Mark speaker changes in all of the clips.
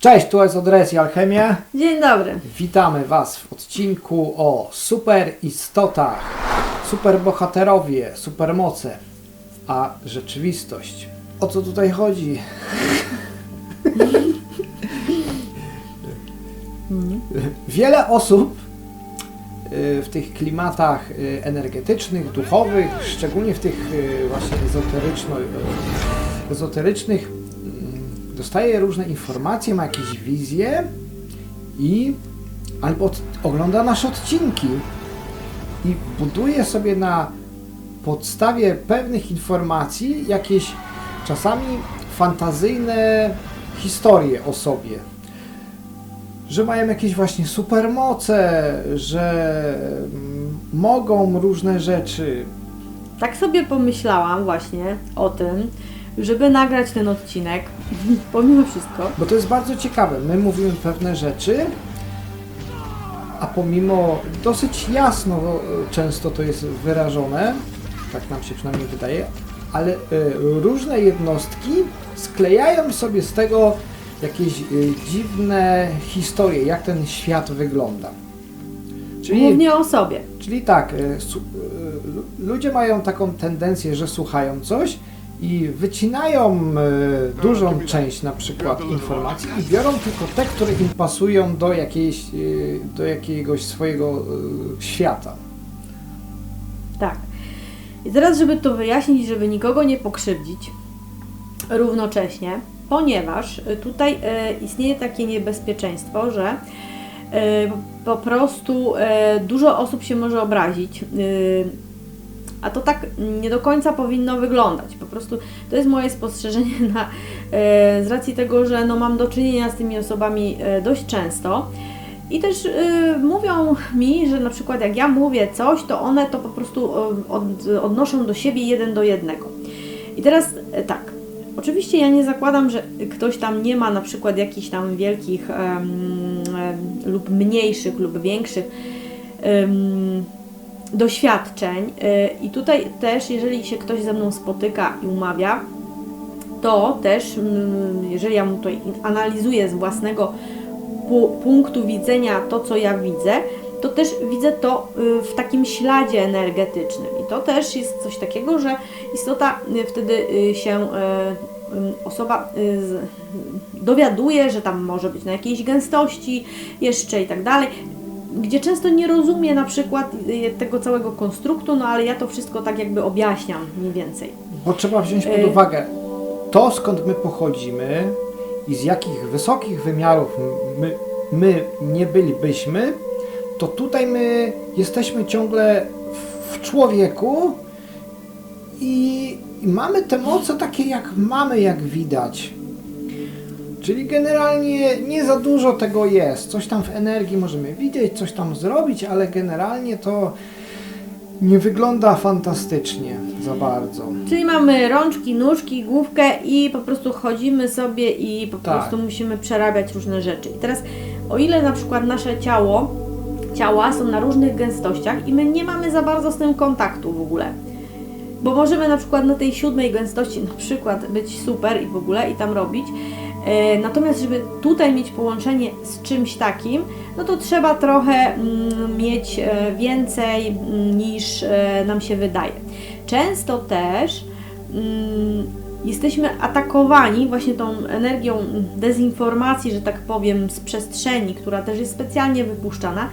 Speaker 1: Cześć, tu jest Odres i Alchemia.
Speaker 2: Dzień dobry.
Speaker 1: Witamy Was w odcinku o super istotach, superbohaterowie, supermoce, a rzeczywistość. O co tutaj chodzi? Wiele osób y, w tych klimatach y, energetycznych, duchowych, szczególnie w tych y, właśnie ezoteryczno, ezoterycznych, dostaje różne informacje, ma jakieś wizje i albo od, ogląda nasze odcinki i buduje sobie na podstawie pewnych informacji jakieś czasami fantazyjne historie o sobie. Że mają jakieś właśnie supermoce, że mm, mogą różne rzeczy.
Speaker 2: Tak sobie pomyślałam właśnie o tym, żeby nagrać ten odcinek, pomimo wszystko.
Speaker 1: Bo to jest bardzo ciekawe. My mówimy pewne rzeczy, a pomimo dosyć jasno e, często to jest wyrażone, tak nam się przynajmniej wydaje, ale e, różne jednostki sklejają sobie z tego jakieś e, dziwne historie, jak ten świat wygląda. Czyli,
Speaker 2: Głównie o sobie.
Speaker 1: czyli tak, su- e, lu- ludzie mają taką tendencję, że słuchają coś i wycinają e, dużą część na przykład informacji i biorą tylko te, które im pasują do, jakiejś, e, do jakiegoś swojego e, świata.
Speaker 2: Tak. I teraz, żeby to wyjaśnić, żeby nikogo nie pokrzywdzić równocześnie, ponieważ y, tutaj e, istnieje takie niebezpieczeństwo, że e, po prostu e, dużo osób się może obrazić. y, a to tak nie do końca powinno wyglądać. Po prostu to jest moje spostrzeżenie na, e, z racji tego, że no, mam do czynienia z tymi osobami e, dość często. I też y, mówią mi, że na przykład jak ja mówię coś, to one to po prostu y, od, odnoszą do siebie jeden do jednego. I teraz y, tak, oczywiście ja nie zakładam, że ktoś tam nie ma na przykład jakichś tam wielkich em, em, lub mniejszych lub większych em, doświadczeń. Y, I tutaj też, jeżeli się ktoś ze mną spotyka i umawia, to też, mm, jeżeli ja mu tutaj analizuję z własnego pu- punktu widzenia to, co ja widzę, to też widzę to y, w takim śladzie energetycznym. I to też jest coś takiego, że istota y, wtedy się osoba dowiaduje, że tam może być na jakiejś gęstości jeszcze i tak dalej. Gdzie często nie rozumie na przykład y, tego całego konstruktu, no ale ja to wszystko tak jakby objaśniam mniej więcej.
Speaker 1: Bo trzeba wziąć pod
Speaker 2: Y.
Speaker 1: uwagę to, skąd my pochodzimy i z jakich wysokich wymiarów my, my nie bylibyśmy, to tutaj my jesteśmy ciągle w- w człowieku i, i mamy te moce takie, jak mamy, jak widać. Czyli generalnie nie za dużo tego jest. Coś tam w energii możemy widzieć, coś tam zrobić, ale generalnie to nie wygląda fantastycznie za bardzo.
Speaker 2: Czyli mamy rączki, nóżki, główkę i po prostu chodzimy sobie i po
Speaker 1: Tak.
Speaker 2: prostu musimy przerabiać różne rzeczy. I teraz, o ile na przykład nasze ciało, ciała są na różnych gęstościach i my nie mamy za bardzo z tym kontaktu w ogóle. Bo możemy na przykład na tej siódmej gęstości na przykład być super i w ogóle i tam robić. E, natomiast, żeby tutaj mieć połączenie z czymś takim, no to trzeba trochę mm, mieć e, więcej mm, niż e, nam się wydaje. Często też mm, jesteśmy atakowani właśnie tą energią dezinformacji, że tak powiem, z przestrzeni, która też jest specjalnie wypuszczana,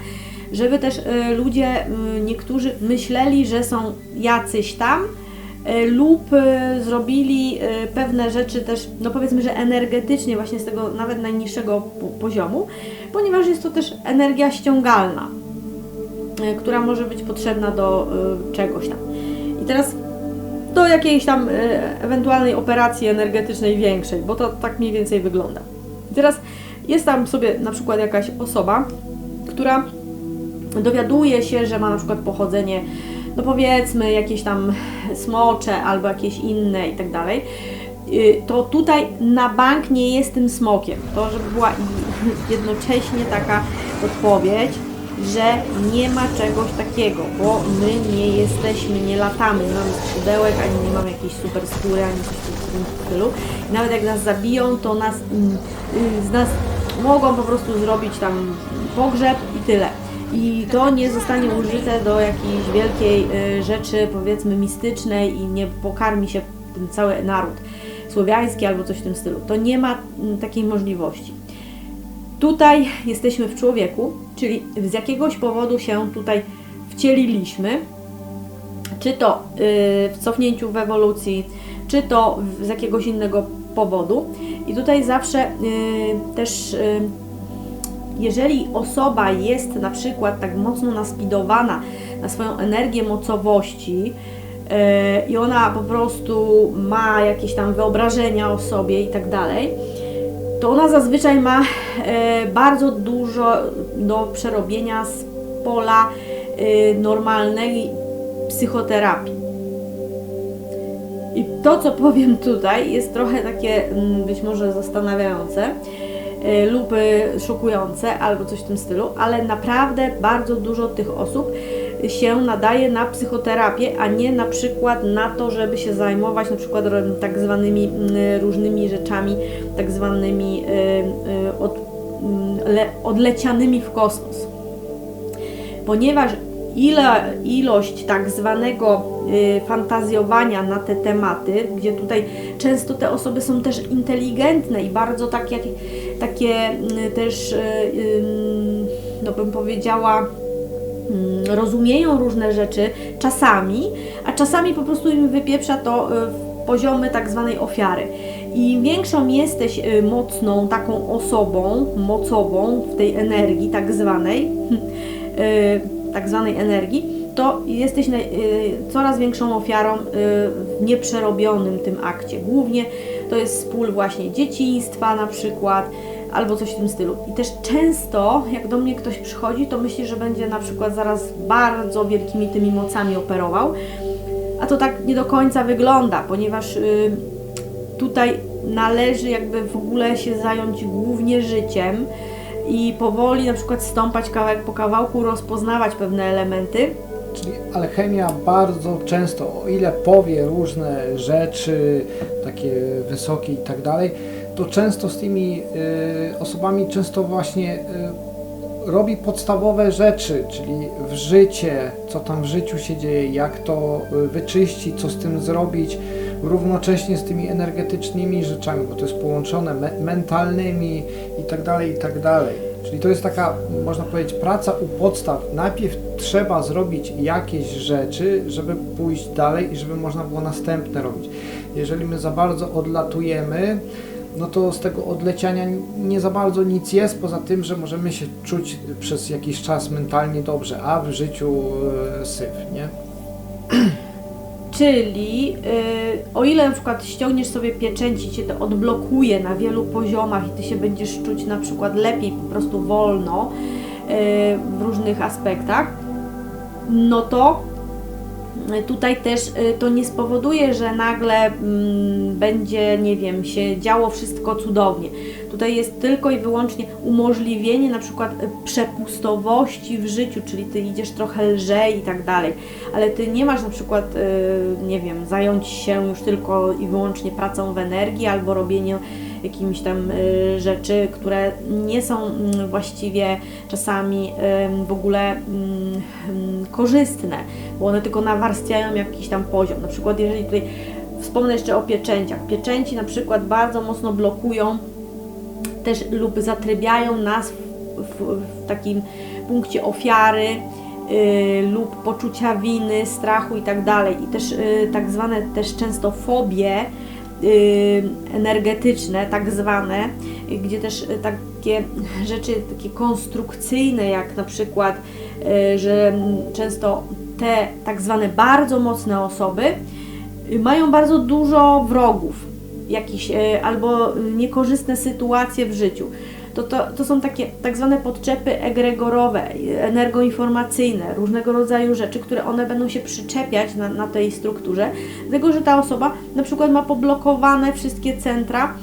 Speaker 2: żeby też ludzie, niektórzy myśleli, że są jacyś tam lub e, zrobili e, pewne rzeczy też, no powiedzmy, że energetycznie właśnie z tego nawet najniższego po- poziomu, ponieważ jest to też energia ściągalna, e, która może być potrzebna do e, czegoś tam. I teraz do jakiejś tam e, ewentualnej operacji energetycznej większej, bo to tak mniej więcej wygląda. I teraz jest tam sobie na przykład jakaś osoba, która dowiaduje się, że ma na przykład pochodzenie, no powiedzmy jakieś tam smocze albo jakieś inne i tak dalej, y, to tutaj na bank nie jest tym smokiem. To, żeby była jednocześnie taka odpowiedź, że nie ma czegoś takiego, bo my nie jesteśmy, nie latamy, nie mamy skrzydełek, ani nie mamy jakiejś super skóry, ani coś w tym stylu. Nawet jak nas zabiją, to nas, mm, y, z nas Mogą po prostu zrobić tam pogrzeb i tyle. I to nie zostanie użyte do jakiejś wielkiej y, rzeczy, powiedzmy, mistycznej i nie pokarmi się ten cały naród słowiański albo coś w tym stylu. To nie ma mm, takiej możliwości. Tutaj jesteśmy w człowieku, czyli z jakiegoś powodu się tutaj wcieliliśmy, czy to y, w cofnięciu w ewolucji, czy to z jakiegoś innego powodu. I tutaj zawsze y, też, jeżeli osoba jest na przykład tak mocno naspidowana na swoją energię mocowości, y, i ona po prostu ma jakieś tam wyobrażenia o sobie i tak dalej, to ona zazwyczaj ma e, bardzo dużo do przerobienia z pola e, normalnej psychoterapii. I to, co powiem tutaj, jest trochę takie mm, być może zastanawiające lub e, szokujące, albo coś w tym stylu, ale naprawdę bardzo dużo tych osób się nadaje na psychoterapię, a nie na przykład na to, żeby się zajmować na przykład tak zwanymi mm, różnymi rzeczami, tak zwanymi y, y, od, mm, le, odlecianymi w kosmos. Ponieważ ile, ilość tak zwanego y, fantazjowania na te tematy, gdzie tutaj często te osoby są też inteligentne i bardzo tak jak, takie y, też, y, no bym powiedziała, mm, rozumieją różne rzeczy czasami, a czasami po prostu im wypieprza to w poziomy tak zwanej ofiary. Im większą jesteś mocną taką osobą, mocową w tej energii tak zwanej, tak zwanej energii, to jesteś y, coraz większą ofiarą y, w nieprzerobionym tym akcie. Głównie to jest spól właśnie dzieciństwa na przykład, albo coś w tym stylu. I też często, jak do mnie ktoś przychodzi, to myśli, że będzie na przykład zaraz bardzo wielkimi tymi mocami operował, a to tak nie do końca wygląda, ponieważ y, tutaj należy jakby w ogóle się zająć głównie życiem i powoli na przykład stąpać kawałek po kawałku, rozpoznawać pewne elementy.
Speaker 1: Czyli alchemia bardzo często, o ile powie różne rzeczy, takie wysokie i tak dalej, to często z tymi y, osobami często właśnie y, robi podstawowe rzeczy, czyli w życie, co tam w życiu się dzieje, jak to y, wyczyścić, co z tym zrobić, równocześnie z tymi energetycznymi rzeczami, bo to jest połączone me- mentalnymi i tak dalej, i tak dalej. Czyli to jest taka, można powiedzieć, praca u podstaw. Najpierw trzeba zrobić jakieś rzeczy, żeby pójść dalej i żeby można było następne robić. Jeżeli my za bardzo odlatujemy, no to z tego odleciania nie za bardzo nic jest, poza tym, że możemy się czuć przez jakiś czas mentalnie dobrze, a w życiu e, syf, nie?
Speaker 2: Czyli yy, o ile na przykład ściągniesz sobie pieczęci, cię to odblokuje na wielu poziomach i ty się będziesz czuć na przykład lepiej, po prostu wolno yy, w różnych aspektach, no to y, tutaj też y, to nie spowoduje, że nagle mm, będzie, nie wiem, się działo wszystko cudownie. Tutaj jest tylko i wyłącznie umożliwienie na przykład y, przepustowości w życiu, czyli ty idziesz trochę lżej i tak dalej, ale ty nie masz na przykład, y, nie wiem, zająć się już tylko i wyłącznie pracą w energii albo robieniem jakimiś tam y, rzeczy, które nie są mm, właściwie czasami w ogóle ym, ym, korzystne, bo one tylko nawarstwiają jakiś tam poziom. Na przykład jeżeli tutaj wspomnę jeszcze o pieczęciach. Pieczęci na przykład bardzo mocno blokują też lub zatrybiają nas w, w, w takim punkcie ofiary y, lub poczucia winy, strachu i tak. I też y, tak zwane też często fobie y, energetyczne, tak zwane, gdzie też y, takie rzeczy takie konstrukcyjne, jak na przykład, y, że często te tak zwane bardzo mocne osoby y, mają bardzo dużo wrogów, jakieś y, albo y, niekorzystne sytuacje w życiu. To, to, to są takie tak zwane podczepy egregorowe, y, energoinformacyjne, różnego rodzaju rzeczy, które one będą się przyczepiać na, na tej strukturze, dlatego że ta osoba na przykład ma poblokowane wszystkie centra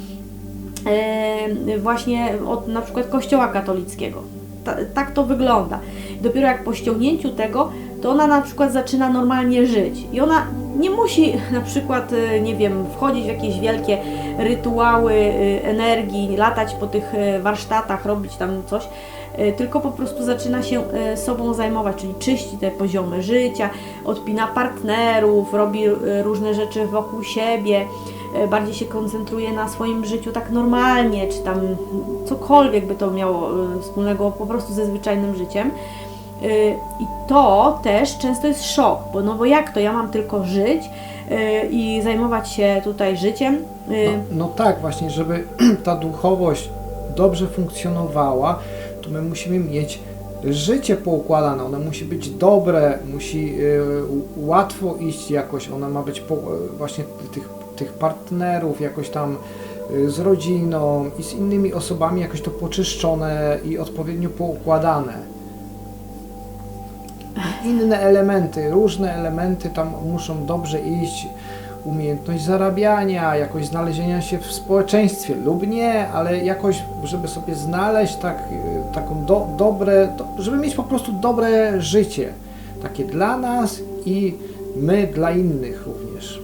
Speaker 2: e, właśnie od na przykład kościoła katolickiego. Ta, tak to wygląda. Dopiero jak po ściągnięciu tego, to ona na przykład zaczyna normalnie żyć i ona nie musi na przykład, y, nie wiem, wchodzić w jakieś wielkie rytuały y, energii, latać po tych y, warsztatach, robić tam coś, tylko po prostu zaczyna się sobą zajmować, czyli czyści te poziomy życia, odpina partnerów, robi różne rzeczy wokół siebie, bardziej się koncentruje na swoim życiu tak normalnie, czy tam cokolwiek by to miało wspólnego po prostu ze zwyczajnym życiem. Y, I to też często jest szok, bo no bo jak to ja mam tylko żyć y, i zajmować się tutaj życiem? Y,
Speaker 1: No, no tak, właśnie, żeby ta duchowość dobrze funkcjonowała, to my musimy mieć życie poukładane, ono musi być dobre, musi łatwo iść jakoś, ona ma być po, właśnie tych, tych partnerów jakoś tam z rodziną i z innymi osobami jakoś to poczyszczone i odpowiednio poukładane. Inne elementy, różne elementy tam muszą dobrze iść, umiejętność zarabiania, jakoś znalezienia się w społeczeństwie lub nie, ale jakoś, żeby sobie znaleźć tak, y, taką do, dobre, do, żeby mieć po prostu dobre życie, takie dla nas i my dla innych również.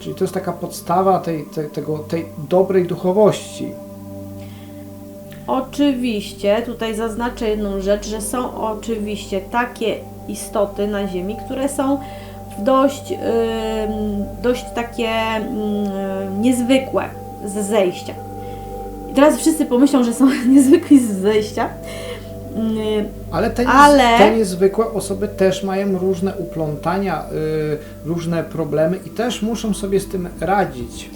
Speaker 1: Czyli to jest taka podstawa tej, tej, tego, tej dobrej duchowości.
Speaker 2: Oczywiście, tutaj zaznaczę jedną rzecz, że są oczywiście takie istoty na Ziemi, które są w dość, dość takie niezwykłe z zejścia. I teraz wszyscy pomyślą, że są niezwykli z zejścia.
Speaker 1: Ale te,
Speaker 2: Ale-
Speaker 1: te niezwykłe osoby też mają różne uplątania, y, różne problemy i też muszą sobie z tym radzić.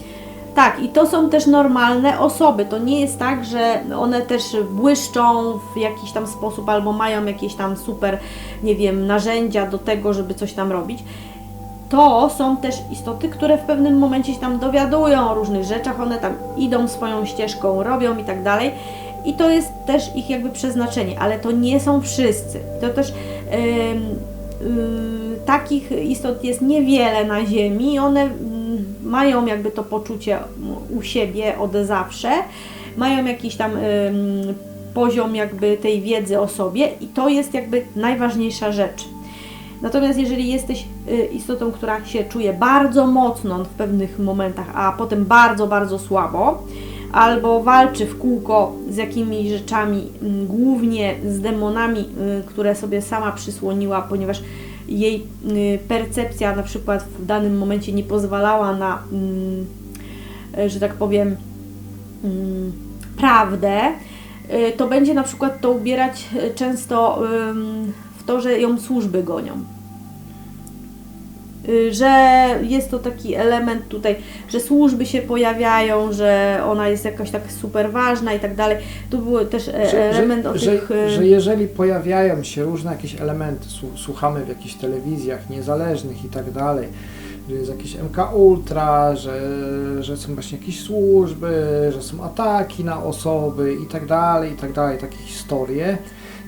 Speaker 2: Tak, i to są też normalne osoby. To nie jest tak, że one też błyszczą w jakiś tam sposób albo mają jakieś tam super, nie wiem, narzędzia do tego, żeby coś tam robić. To są też istoty, które w pewnym momencie się tam dowiadują o różnych rzeczach, one tam idą swoją ścieżką, robią i tak dalej. I to jest też ich jakby przeznaczenie, ale to nie są wszyscy. To też ym, y, takich istot jest niewiele na Ziemi one mają jakby to poczucie u siebie od zawsze, mają jakiś tam poziom jakby tej wiedzy o sobie i to jest jakby najważniejsza rzecz. Natomiast jeżeli jesteś y, istotą, która się czuje bardzo mocno w pewnych momentach, a potem bardzo, bardzo słabo, albo walczy w kółko z jakimiś rzeczami, mm, głównie z demonami, y, które sobie sama przysłoniła, ponieważ jej y, percepcja na przykład w danym momencie nie pozwalała na, mm, y, że tak powiem, mm, prawdę, y, to będzie na przykład to ubierać często w to, że ją służby gonią. Y, Że jest to taki element tutaj, że służby się pojawiają, że ona jest jakoś tak super ważna i tak dalej. Tu był też e,
Speaker 1: Że,
Speaker 2: element o
Speaker 1: że,
Speaker 2: tych.
Speaker 1: że,
Speaker 2: y,
Speaker 1: że jeżeli pojawiają się różne jakieś elementy, słu- słuchamy w jakichś telewizjach niezależnych i tak dalej, że jest jakieś MK Ultra, że, że są właśnie jakieś służby, że są ataki na osoby i tak dalej, i tak dalej, takie historie.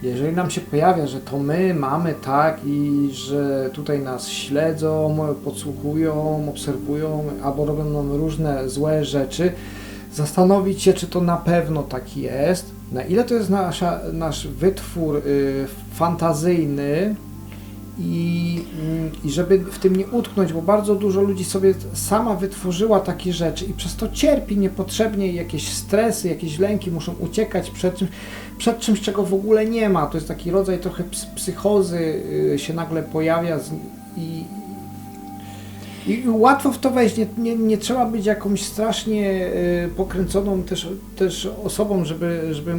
Speaker 1: Jeżeli nam się pojawia, że to my mamy tak i że tutaj nas śledzą, podsłuchują, obserwują albo robią nam różne złe rzeczy, zastanowić się, czy to na pewno tak jest, na ile to jest nasza, nasz wytwór y, fantazyjny i, mm, i żeby w tym nie utknąć, bo bardzo dużo ludzi sobie sama wytworzyła takie rzeczy i przez to cierpi niepotrzebnie jakieś stresy, jakieś lęki, muszą uciekać przed czymś, przed czymś, czego w ogóle nie ma. To jest taki rodzaj trochę ps- psychozy y, się nagle pojawia i, i łatwo w to wejść, nie, nie, nie trzeba być jakąś strasznie y, pokręconą też, też osobą, żeby, żeby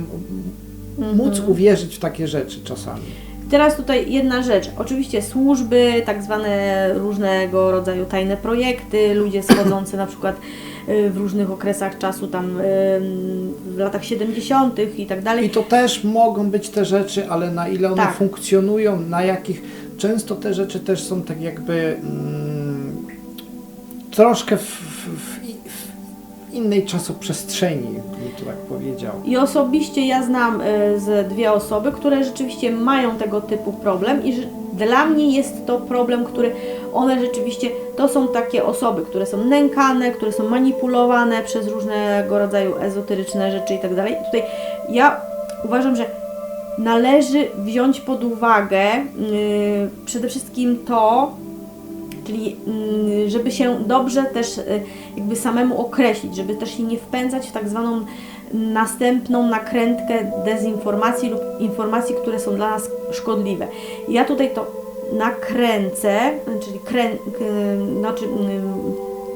Speaker 1: móc
Speaker 2: Mhm.
Speaker 1: uwierzyć w takie rzeczy czasami.
Speaker 2: Teraz tutaj jedna rzecz. Oczywiście służby, tak zwane różnego rodzaju tajne projekty, ludzie schodzący na przykład y, w różnych okresach czasu, tam y, w latach 70. i tak dalej.
Speaker 1: I to też mogą być te rzeczy, ale na ile one
Speaker 2: Tak.
Speaker 1: funkcjonują, na jakich. Często te rzeczy też są tak jakby mm, troszkę w, innej czasoprzestrzeni, bym to tak powiedział.
Speaker 2: I osobiście ja znam y, z dwie osoby, które rzeczywiście mają tego typu problem i dla mnie jest to problem, który one rzeczywiście, to są takie osoby, które są nękane, które są manipulowane przez różnego rodzaju ezoteryczne rzeczy i tak dalej. Tutaj ja uważam, że należy wziąć pod uwagę y, przede wszystkim to, czyli y, żeby się dobrze też y, jakby samemu określić, żeby też się nie wpędzać w tak zwaną następną nakrętkę dezinformacji lub informacji, które są dla nas szkodliwe. Ja tutaj to nakręcę, czyli krę, znaczy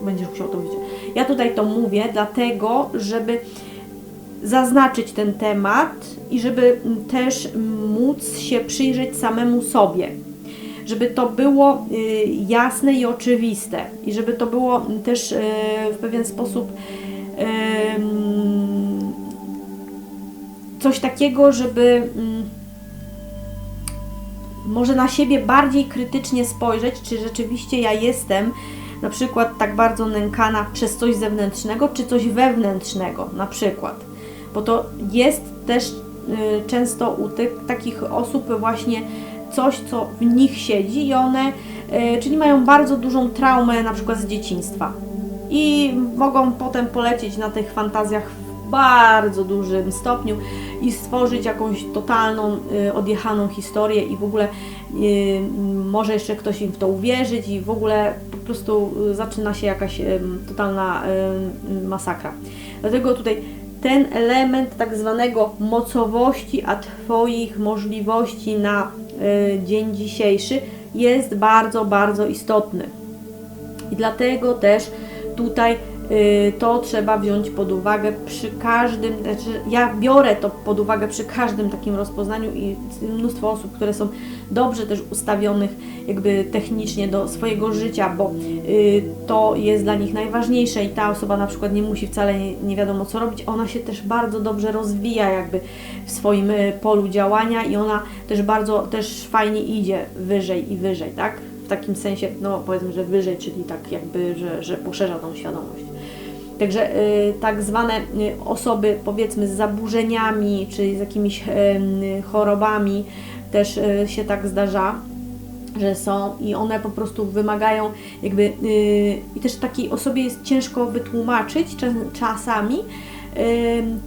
Speaker 2: będziesz musiał to widzieć. Ja tutaj to mówię dlatego, żeby zaznaczyć ten temat i żeby też móc się przyjrzeć samemu sobie. Żeby to było y, jasne i oczywiste i żeby to było też y, w pewien sposób coś takiego, żeby mm, może na siebie bardziej krytycznie spojrzeć, czy rzeczywiście ja jestem na przykład tak bardzo nękana przez coś zewnętrznego, czy coś wewnętrznego, na przykład. Bo to jest też y, często u tych takich osób właśnie coś, co w nich siedzi i one, y, czyli mają bardzo dużą traumę na przykład z dzieciństwa. I mogą potem polecieć na tych fantazjach w bardzo dużym stopniu i stworzyć jakąś totalną, y, odjechaną historię i w ogóle y, może jeszcze ktoś im w to uwierzyć i w ogóle po prostu zaczyna się jakaś totalna masakra. Dlatego tutaj ten element tak zwanego mocowości, a Twoich możliwości na y, dzień dzisiejszy jest bardzo, bardzo istotny. I dlatego też tutaj y, to trzeba wziąć pod uwagę przy każdym, znaczy ja biorę to pod uwagę przy każdym takim rozpoznaniu i mnóstwo osób, które są dobrze też ustawionych jakby technicznie do swojego życia, bo y, to jest dla nich najważniejsze i ta osoba na przykład nie musi wcale nie, wiadomo co robić, ona się też bardzo dobrze rozwija jakby w swoim y, polu działania i ona też bardzo, też fajnie idzie wyżej i wyżej, tak? W takim sensie, no powiedzmy, że wyżej, czyli tak jakby, że, że poszerza tą świadomość. Także y, tak zwane y, osoby powiedzmy z zaburzeniami czy z jakimiś y, chorobami też y, się tak zdarza, że są i one po prostu wymagają jakby y, i też takiej osobie jest ciężko wytłumaczyć czas- czasami y,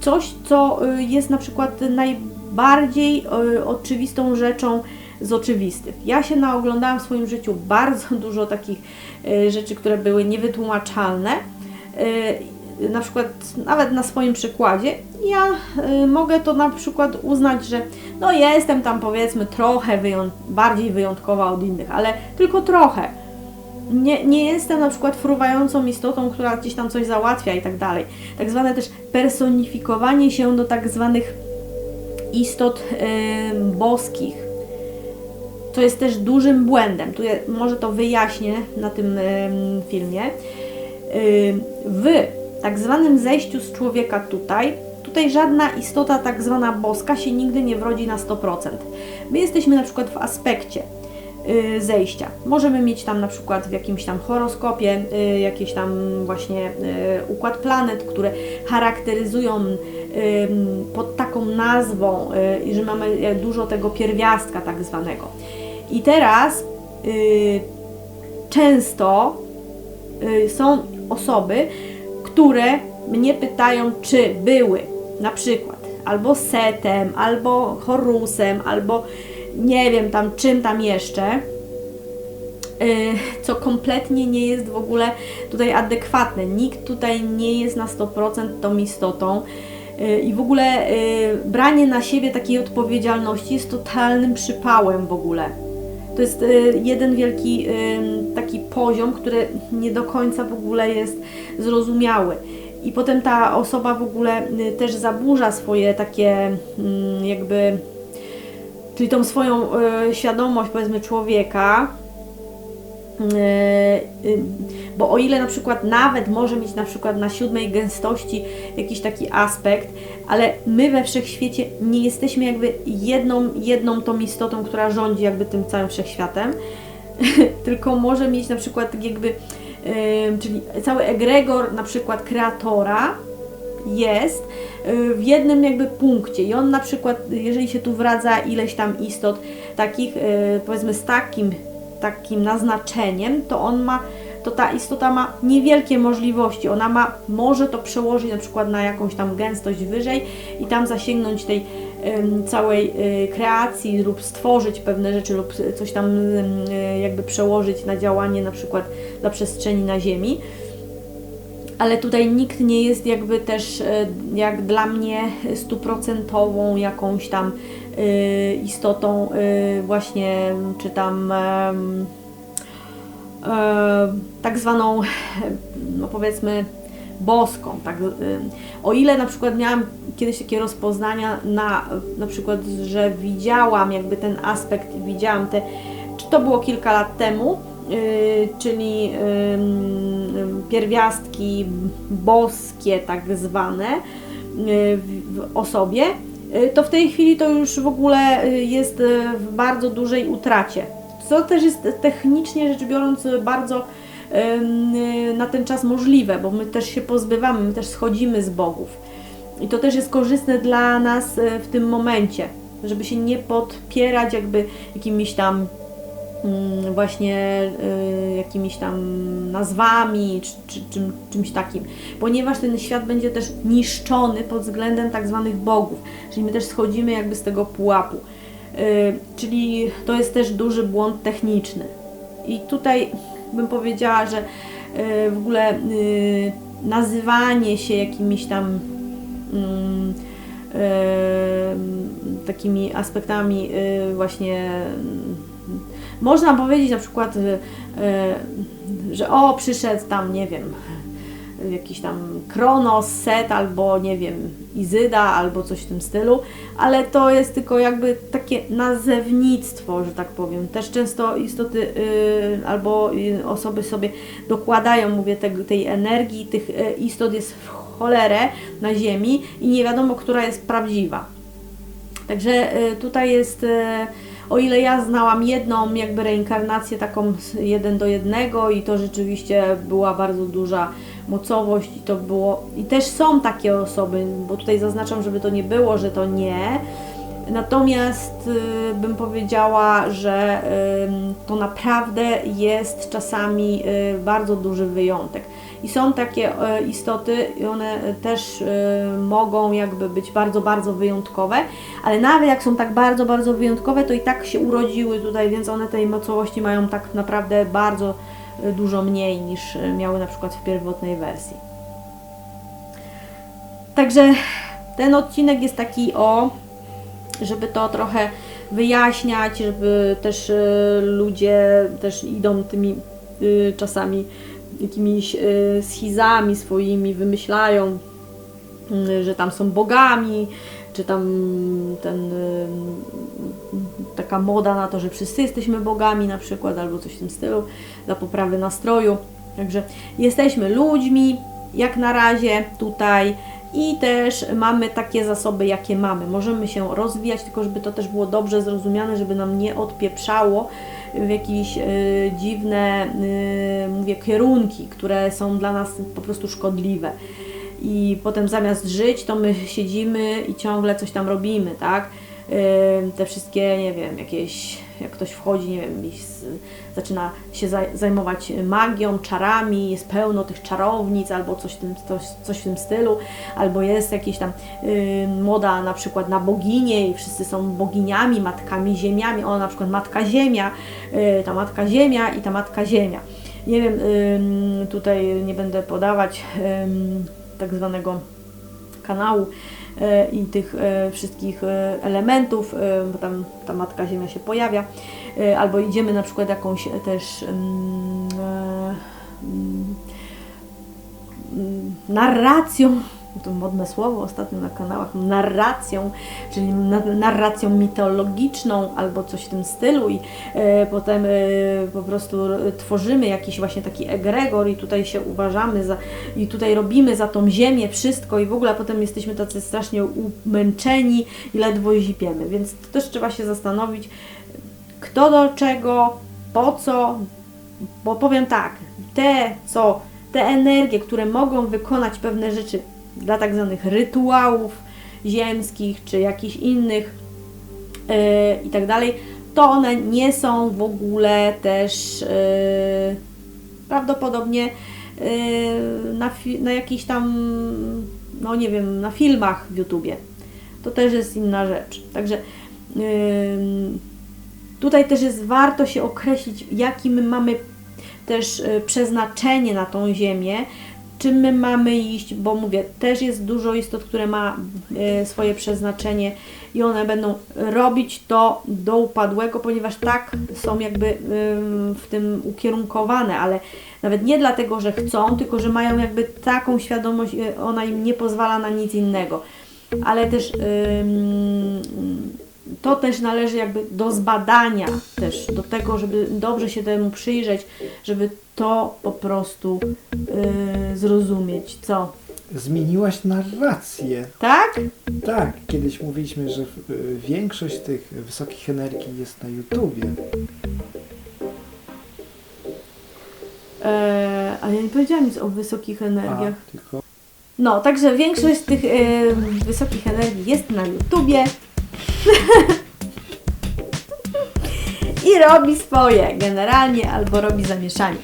Speaker 2: coś, co jest na przykład najbardziej y, oczywistą rzeczą z oczywistych. Ja się naoglądałam w swoim życiu bardzo dużo takich y, rzeczy, które były niewytłumaczalne. Y, Na przykład nawet na swoim przykładzie, ja y, mogę to na przykład uznać, że no jestem tam powiedzmy trochę bardziej wyjątkowa od innych, ale tylko trochę. Nie, nie jestem na przykład fruwającą istotą, która gdzieś tam coś załatwia i tak dalej. Tak zwane też personifikowanie się do tak zwanych istot em, boskich. To jest też dużym błędem. Tu je, może to wyjaśnię na tym filmie. Ym, W tak zwanym zejściu z człowieka tutaj, tutaj żadna istota tak zwana boska się nigdy nie wrodzi na 100%. My jesteśmy na przykład w aspekcie y, zejścia. Możemy mieć tam na przykład w jakimś tam horoskopie y, jakiś tam właśnie y, układ planet, które charakteryzują pod taką nazwą, że mamy e, dużo tego pierwiastka tak zwanego. I teraz często są osoby, które mnie pytają, czy były na przykład albo Setem, albo Horusem, albo nie wiem tam czym tam jeszcze, y, co kompletnie nie jest w ogóle tutaj adekwatne. Nikt tutaj nie jest na 100% tą istotą. Y, I w ogóle y, branie na siebie takiej odpowiedzialności jest totalnym przypałem w ogóle. To jest y, jeden wielki taki poziom, który nie do końca w ogóle jest zrozumiały. I potem ta osoba w ogóle y, też zaburza swoje takie jakby, czyli tą swoją y, świadomość powiedzmy człowieka, bo o ile na przykład nawet może mieć na przykład na siódmej gęstości jakiś taki aspekt, ale my we wszechświecie nie jesteśmy jakby jedną, jedną tą istotą, która rządzi jakby tym całym wszechświatem, tylko może mieć na przykład tak jakby, ym, czyli cały egregor na przykład kreatora jest y, w jednym jakby punkcie. I on na przykład, jeżeli się tu wradza ileś tam istot takich, y, powiedzmy z takim, takim naznaczeniem, to on ma to ta istota ma niewielkie możliwości. Ona ma, może to przełożyć na przykład na jakąś tam gęstość wyżej i tam zasięgnąć tej całej y, kreacji lub stworzyć pewne rzeczy lub coś tam em, y, jakby przełożyć na działanie na przykład dla przestrzeni na Ziemi. Ale tutaj nikt nie jest jakby też e, jak dla mnie stuprocentową jakąś tam y, istotą y, właśnie czy tam e, tak zwaną no powiedzmy boską. Tak? y, O ile na przykład miałam kiedyś takie rozpoznania na, na przykład, że widziałam jakby ten aspekt, widziałam te, czy to było kilka lat temu, y, czyli pierwiastki boskie tak zwane y, w, osobie, y, to w tej chwili to już w ogóle y, jest y, w bardzo dużej utracie. Co też jest technicznie rzecz biorąc bardzo y, na ten czas możliwe, bo my też się pozbywamy, my też schodzimy z bogów. I to też jest korzystne dla nas y, w tym momencie, żeby się nie podpierać jakby jakimiś tam właśnie y, jakimiś tam nazwami czy, czy czym, czymś takim, ponieważ ten świat będzie też niszczony pod względem tak zwanych bogów, czyli my też schodzimy jakby z tego pułapu. Y, czyli to jest też duży błąd techniczny. I tutaj bym powiedziała, że y, w ogóle nazywanie się jakimiś tam mm, takimi aspektami właśnie mm, można powiedzieć na przykład, y, y, że o, przyszedł tam, nie wiem, jakiś tam Kronos, Set albo nie wiem, Izyda albo coś w tym stylu, ale to jest tylko jakby takie nazewnictwo, że tak powiem. Też często istoty y, albo osoby sobie dokładają, mówię, tej energii, tych istot jest w cholerę na Ziemi i nie wiadomo, która jest prawdziwa. Także tutaj jest, o ile ja znałam jedną jakby reinkarnację taką jeden do jednego i to rzeczywiście była bardzo duża mocowość i to było, i też są takie osoby, bo tutaj zaznaczam, żeby to nie było, że to nie, Natomiast y, bym powiedziała, że to naprawdę jest czasami y, bardzo duży wyjątek. I są takie y, istoty, i one też mogą jakby być bardzo, bardzo wyjątkowe, ale nawet jak są tak bardzo, bardzo wyjątkowe, to i tak się urodziły tutaj, więc one tej mocowości mają tak naprawdę bardzo dużo mniej niż miały na przykład w pierwotnej wersji. Także ten odcinek jest taki o żeby to trochę wyjaśniać, żeby też y, ludzie też idą tymi y, czasami jakimiś y, schizami swoimi, wymyślają, y, że tam są bogami, czy tam ten, taka moda na to, że wszyscy jesteśmy bogami na przykład, albo coś w tym stylu, dla poprawy nastroju. Także jesteśmy ludźmi, jak na razie tutaj i też mamy takie zasoby, jakie mamy. Możemy się rozwijać, tylko żeby to też było dobrze zrozumiane, żeby nam nie odpieprzało w jakieś y, dziwne, y, mówię, kierunki, które są dla nas po prostu szkodliwe. I potem zamiast żyć, to my siedzimy i ciągle coś tam robimy, tak? Te wszystkie, nie wiem, jakieś, jak ktoś wchodzi, nie wiem, zaczyna się zaj zajmować magią, czarami, jest pełno tych czarownic albo coś w tym, coś, coś w tym stylu, albo jest jakieś tam y, moda na przykład na boginię i wszyscy są boginiami, matkami ziemiami, o na przykład Matka Ziemia, y, ta Matka Ziemia i ta Matka Ziemia. Nie wiem, y, tutaj nie będę podawać y, tak zwanego kanału i tych e, wszystkich e, elementów, e, bo tam ta Matka Ziemia się pojawia, e, albo idziemy na przykład jakąś też e, mm, mm, narracją, to modne słowo ostatnio na kanałach, narracją, czyli na, narracją mitologiczną albo coś w tym stylu i e, potem e, po prostu tworzymy jakiś właśnie taki egregor i tutaj się uważamy za, i tutaj robimy za tą ziemię wszystko i w ogóle potem jesteśmy tacy strasznie umęczeni i ledwo zipiemy, więc też trzeba się zastanowić, kto do czego, po co, bo powiem tak, te co, te energie, które mogą wykonać pewne rzeczy dla tak zwanych rytuałów ziemskich, czy jakichś innych yy, i tak dalej, to one nie są w ogóle też yy, prawdopodobnie yy, na, na jakichś tam, no nie wiem, na filmach w YouTubie. to też jest inna rzecz. Także ym, tutaj też jest warto się określić, jakie my mamy też y, przeznaczenie na tą ziemię, czym my mamy iść, bo mówię, też jest dużo istot, które ma y, swoje przeznaczenie i one będą robić to do upadłego, ponieważ tak są jakby w tym ukierunkowane, ale nawet nie dlatego, że chcą, tylko że mają jakby taką świadomość, y, ona im nie pozwala na nic innego. Ale też to też należy jakby do zbadania też, do tego, żeby dobrze się temu przyjrzeć, żeby to po prostu yy, zrozumieć. Co?
Speaker 1: Zmieniłaś narrację.
Speaker 2: Tak?
Speaker 1: Tak, kiedyś mówiliśmy, że y, większość tych wysokich energii jest na YouTubie.
Speaker 2: Eee, ale ja nie powiedziałam nic o wysokich
Speaker 1: A,
Speaker 2: energiach.
Speaker 1: tylko
Speaker 2: No, także większość tych yy, wysokich energii jest na YouTubie. I robi swoje generalnie, albo robi zamieszanie.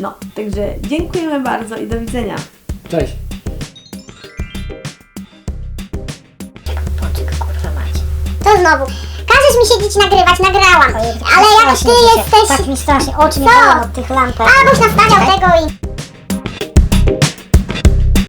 Speaker 2: No, także dziękujemy bardzo i do widzenia.
Speaker 1: Cześć.
Speaker 3: To znowu. Każesz mi siedzieć nagrywać, nagrałam. Ale jak ty
Speaker 4: strasznie ci się-
Speaker 3: jesteś...
Speaker 4: Tak mi strasznie oczy mi bolą od tych lampek.
Speaker 3: A, boś nastawiał tego i...